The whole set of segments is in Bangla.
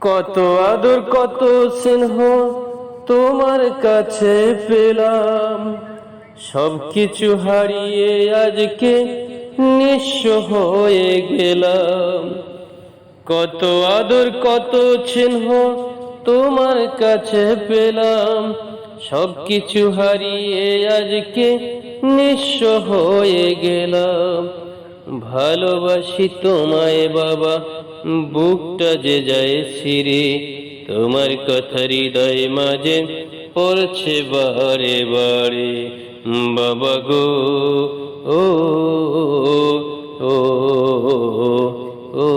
কত আদর, কত স্নেহ তোমার কাছে পেলাম। সব কিছু হারিয়ে আজকে নিঃস্ব হয়ে গেলাম। কত আদর, কত চিহ্ন তোমার কাছে পেলাম। সব কিছু হারিয়ে আজকে নিঃস্ব হয়ে গেলাম। ভালোবাসি তোমায় বাবা, বুকটা যে যায় সিরে তোমার কথা হৃদয় মাঝে পড়ছে বারে বারে। বাবা গো, ও ও ও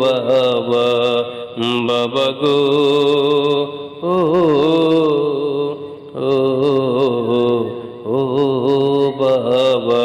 বাবা বাবা গো ও ও ও, বাবা।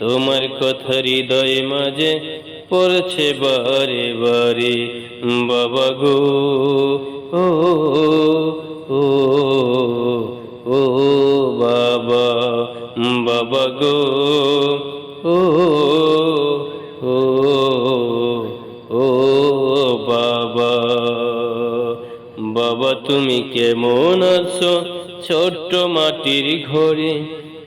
তোমার কথা হৃদয় মাঝে পড়ছে বারে বারে। বাবা গো, ও ও ও, বাবা বাবা গো, ও ও ও, বাবা বাবা তুমি কেমন আছো ছোট্ট মাটির ঘরে?